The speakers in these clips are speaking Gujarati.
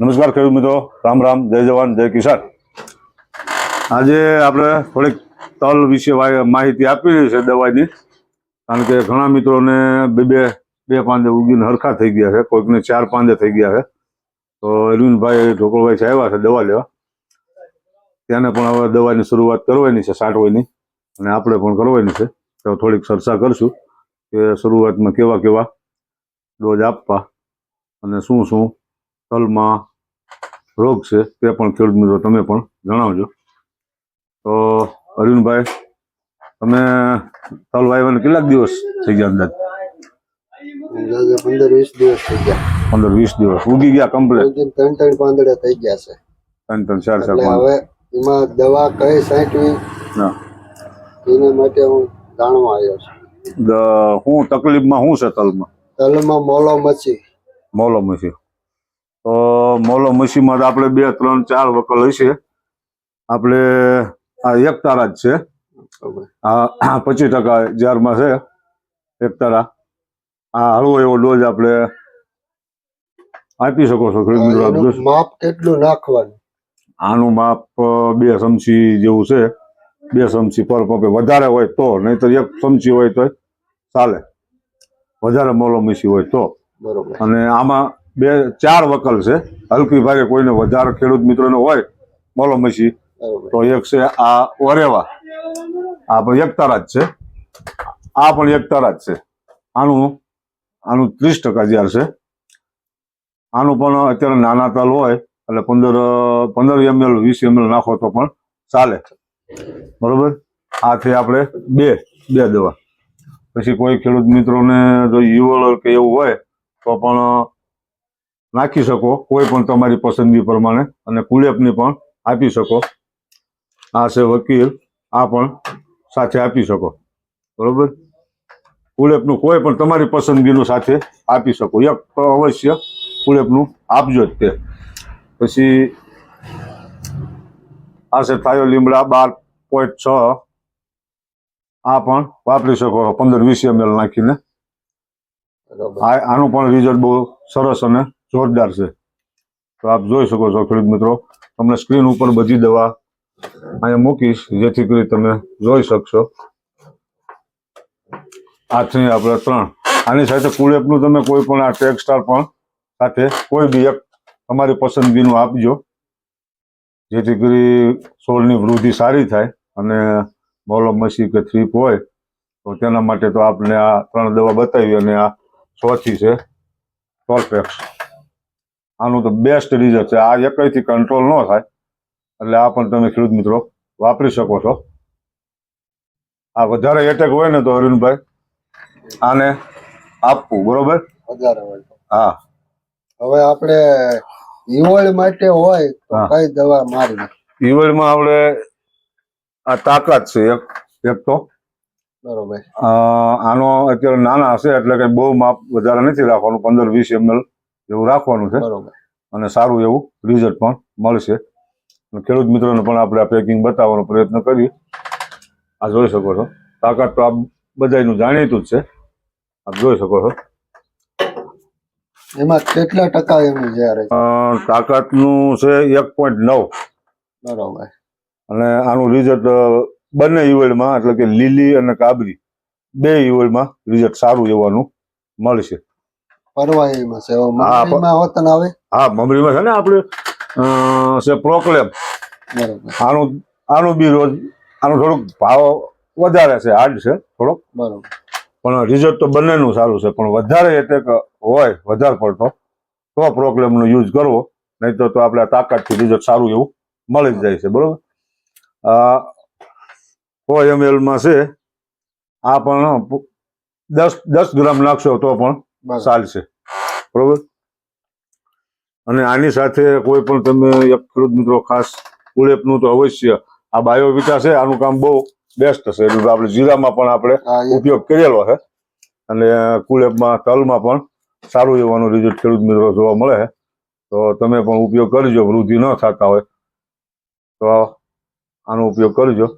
નમસ્કાર ખેડૂત મિત્રો. રામ રામ, જય જવાન, જય કિસાન. આજે આપણે થોડીક તલ વિશે માહિતી આપી છે દવાની કારણ કે ઘણા મિત્રોને બે બે બે પાંદે ઉગીને હરખા થઈ ગયા છે. કોઈકને ચાર પાંદે થઈ ગયા છે. તો અરવિંદભાઈ ઢોકળભાઈ છે આવ્યા છે દવા લેવા. ત્યાંને પણ હવે દવાની શરૂઆત કરવાની છે, સાટવાની. અને આપણે પણ કરવાની છે. તો થોડીક ચર્ચા કરશું કે શરૂઆતમાં કેવા કેવા ડોઝ આપવા અને શું શું તલમાં રોગ છે તે પણ ખેડૂત મિત્રો તમે પણ જણાવજો. તો અરવિંદભાઈ તમે તલ ને કેટલાક દિવસ થઈ ગયા અંદાજ? પંદર વીસ દિવસ થઈ ગયા. પંદર વીસ દિવસ. ઉગી ગયા કમ્પ્લેટ ત્રણ ત્રણ પાંદડા થઈ ગયા છે. ત્રણ ત્રણ ચાર ચાર હવે એમાં દવા કઈ છાંટવી ના. એના માટે હું જાણવા આવ્યો છું. હું તકલીફમાં શું છે તલમાં? તલમાં મોલો મચી. મોલો મસી તો મોલો મસીમાં આપણે બે ત્રણ ચાર વકલ હશે. આપણે આ એક તારા જ છે. આ પચીસ ટકા જારમાં છે એક તારા. આ હળવો એવો ડોઝ આપણે આપી શકો છો ખેડૂત મિત્રો. માપ કેટલું નાખવાનું? આનું માપ બે ચમચી જેવું છે. બે ચમચી પર પંપે. વધારે હોય તો નહીતર એક ચમચી હોય તો ચાલે. વધારે મોલો મીસી હોય તો. બરોબર. અને આમાં બે ચાર વકલ છે. હલકી ભાગે કોઈને વધારે ખેડૂત મિત્રોને હોય બોલો મસી તો એક છે આ ઓરેવા. આ પણ એક તારા જ છે. આ પણ એક તારા જ છે. આનું આનું ત્રીસ ટકા જ્યાર છે આનું પણ અત્યારે નાના તલ હોય એટલે પંદર પંદર એમએલ વીસ એમએલ નાખો તો પણ ચાલે. બરોબર? આ થઈ આપણે બે બે દવા. પછી કોઈ ખેડૂત મિત્રોને જો યુવળ કે એવું હોય તો પણ નાખી શકો કોઈ પણ તમારી પસંદગી પ્રમાણે અને કુલેપની પણ આપી શકો. આ છે વકીલ આ પણ સાથે આપી શકો. બરોબર? કુલેપનું કોઈ પણ તમારી પસંદગીનું સાથે આપી શકો. એક તો અવશ્ય કુલેપનું આપજો જ તે. પછી આ છે થાયો લીમડા બાર પોઈન્ટ છ. આ પણ વાપરી શકો. પંદર વીસ એમએલ નાખીને. આનું પણ રિઝલ્ટ બહુ સરસ અને જોરદાર છે. તો આપ જોઈ શકો છો, ખેડૂત મિત્રો, તમને સ્ક્રીન ઉપર બધી દવા અહીંયા મૂકીશ, જેથી કરી તમે જોઈ શકશો. આ છે આપણે ત્રણ. આની સાથે કુળેપનું તમે કોઈ પણ આ ટેક્સટાર પણ સાથે કોઈ બી એક તમારી પસંદગીનું આપજો. જેથી કરી સોલની વૃદ્ધિ સારી થાય અને મોલો મસી કે થ્રીપ હોય, તો તેના માટે તો આપણે આ ત્રણ દવા બતાવી અને આ ચોથી છે ટોલપેક્સ આનું તો બેસ્ટ રિઝલ્ટ છે. આ એકથી કંટ્રોલ ન થાય. એટલે આ પણ તમે ખેડૂત મિત્રો વાપરી શકો છો. આ વધારે એટેક હોય ને તો અરુણભાઈ આને આપવું બરોબર? વધારે હોય હા. હવે આપણે ઈવળ માટે હોય તો. કઈ દવા મારવી ઈવળમાં આપણે આ તાકાત છે એક એક તો. બરોબર. આનો અત્યારે નાના હશે એટલે કે બહુ માપ વધારે નથી રાખવાનું પંદર વીસ એમએલ એવું રાખવાનું છે. બરોબર. અને સારું એવું રિઝલ્ટ પણ મળશે. ખેડૂત મિત્રોને પણ આપણે આ પેકિંગ બતાવવાનો પ્રયત્ન કરીએ. આ જોઈ શકો છો. તાકાત તો આ બધાયનું જાણીતું જ છે. આપ જોઈ શકો છો. એમાં કેટલા ટકા એનું જ્યારે તાકાતનું છે એક પોઈન્ટ નવ. બરોબર. અને આનું રિઝલ્ટ બંને યુવલમાં એટલે કે લીલી અને કાબરી બે યુવલમાં રિઝલ્ટ સારું એવાનું મળશે. પરવાઈમાં છે. આવે હા મમરીમાં છે ને આપણે છે પ્રોક્લેમ આનું આનું બી રોજ આનો થોડોક ભાવ વધારે છે હાર્ડ છે થોડોક. બરોબર. પણ રિઝલ્ટ તો બંનેનું સારું છે પણ વધારે એટેક હોય વધારે પડતો. તો પ્રોબ્લેમનો યુઝ કરવો નહીં તો તો આપણે તાકાતથી રિઝલ્ટ સારું એવું મળી જ જાય છે બરોબર? સો એમએલમાં છે આ પણ દસ દસ ગ્રામ નાખશો તો પણ ચાલશે. બરોબર? અને આની સાથે કોઈ પણ તમે એક ખેડૂત મિત્રો ખાસ ઉલેપનું તો અવશ્ય આ બાયોવિટા છે આનું કામ બહુ બેસ્ટ છે એટલે આપણે જીરામાં પણ આપણે ઉપયોગ કરેલો છે. અને કુલેબમાં તલમાં પણ સારું એવાનું રિઝલ્ટ ખેડૂત મિત્રો જોવા મળે છે. તો તમે પણ ઉપયોગ કરજો વૃદ્ધિ ન થતા હોય તો આનો ઉપયોગ કરજો.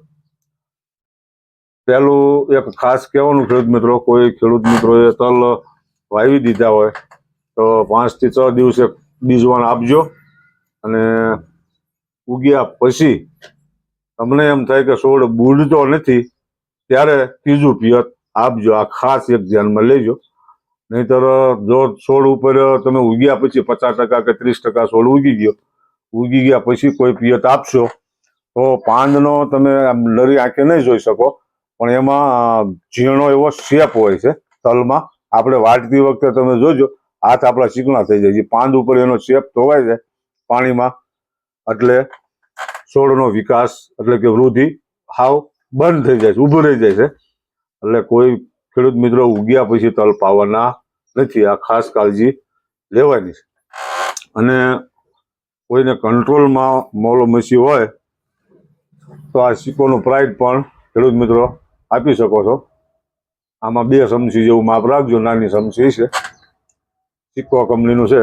પહેલું એક ખાસ કહેવાનું ખેડૂત મિત્રો કોઈ ખેડૂત મિત્રોએ તલ વાવી દીધા હોય, તો પાંચથી છ દિવસે બીજવાણ આપજો. અને ઉગ્યા પછી તમને એમ થાય કે છોડ બૂડતો નથી, ત્યારે ત્રીજું પિયત આપજો. આ ખાસ એક ધ્યાનમાં લેજો. નહીતર જો છોડ ઉપર તમે ઉગ્યા પછી પચાસ ટકા કે ત્રીસ ટકા છોડ ઉગી ગયો, ઉગી ગયા પછી કોઈ પિયત આપશો, તો પાંદનો તમે લરી આંખે નહીં જોઈ શકો. પણ એમાં ઝીણો એવો શેપ હોય છે તલમાં. આપણે વાટતી વખતે તમે જોજો, હાથ આપણા ચીકણા થઈ જાય. છે પાંદ ઉપર એનો શેપ ધોવાય જાય પાણીમાં, એટલે છોડનો વિકાસ, એટલે કે વૃદ્ધિ હાવ બંધ થઈ જાય છે, ઊભું રહી જાય છે. એટલે કોઈ ખેડૂત મિત્રો ઉગ્યા પછી તલ પાવાના નથી. આ ખાસ કાળજી લેવાની છે. અને કોઈને કંટ્રોલમાં મોલો મસી હોય, તો આ સિક્કોનું પ્રાઇડ પણ ખેડૂત મિત્રો આપી શકો છો. આમાં બે સમસી જેવું માપ રાખજો, નાની સમસી છે. સિક્કો કંપનીનું છે.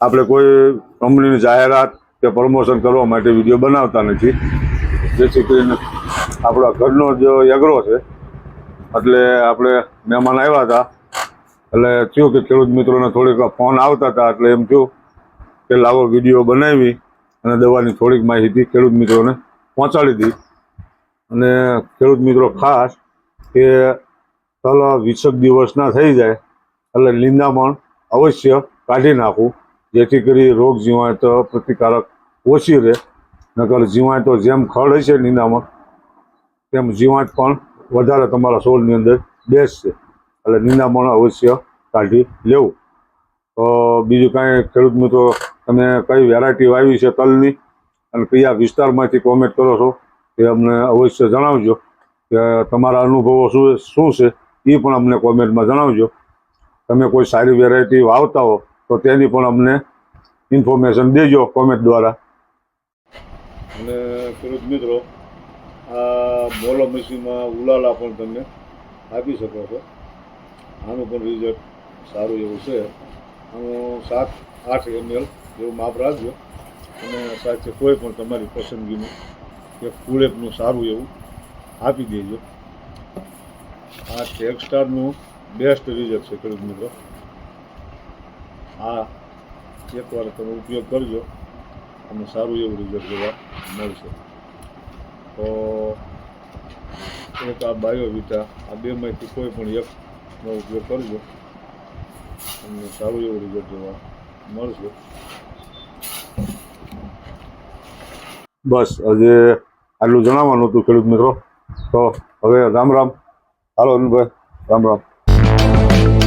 આપણે કોઈ કંપનીની જાહેરાત કે પ્રમોશન કરવા માટે વીડિયો બનાવતા નથી. જેથી કરીને આપણા ઘરનો જો યગરો છે, એટલે આપણે મહેમાન આવ્યા હતા. એટલે થયું કે ખેડૂત મિત્રોને થોડીક ફોન આવતા હતા, એટલે એમ થયું કે લાવો વીડિયો બનાવી અને દવાની થોડીક માહિતી ખેડૂત મિત્રોને પહોંચાડી દીધી અને ખેડૂત મિત્રો ખાસ કે તલ વીસક દિવસના થઈ જાય એટલે લીંદામણ અવશ્ય કાઢી નાખવું, જેથી કરી રોગ જીવાત પ્રતિકારક ઓછી રહે. નકર જીવાતો જેમ ખડ હશે નિંદામણ, તેમ જીવાત પણ વધારે તમારા સોલની અંદર બેસશે. એટલે નિંદામણ અવશ્ય કાઢી લેવું. તો બીજું કાંઈ ખેડૂત મિત્રો, તમે કઈ વેરાયટી વાવી છે તલની? અને કયા વિસ્તારમાંથી કોમેન્ટ કરો છો? તે અમને અવશ્ય જણાવજો કે તમારા અનુભવો શું શું છે? એ પણ અમને કોમેન્ટમાં જણાવજો. તમે કોઈ સારી વેરાયટી વાવતા હો, તો તેની પણ અમને ઇન્ફોર્મેશન દેજો કોમેન્ટ દ્વારા. અને ખેડૂત મિત્રો, આ મોલો મશીનમાં ઉલાલા પણ તમે આપી શકો છો. આનું પણ રિઝલ્ટ સારું એવું છે. આનું સાત, આઠ એમએલ જેવું માપ રાખજો. અને સાથે કોઈ પણ તમારી પસંદગીનું, કે ફૂલેપનું સારું એવું આપી દેજો. આ ટેક સ્ટારનું બેસ્ટ રિઝલ્ટ છે, ખેડૂત મિત્રો. આ એકવાર તમે ઉપયોગ કરજો અને સારું એવું રિઝલ્ટ જોવા મળશે. તો એક આ બાયોવિટા આ બેમાંથી કોઈ પણ એકનો ઉપયોગ કરજો અને સારું એવું રિઝલ્ટ જોવા મળશે. બસ, આજે આટલું જણાવવાનું હતું ખેડૂત મિત્રો. તો હવે Ram Ram. Hello, Ruben. Come on.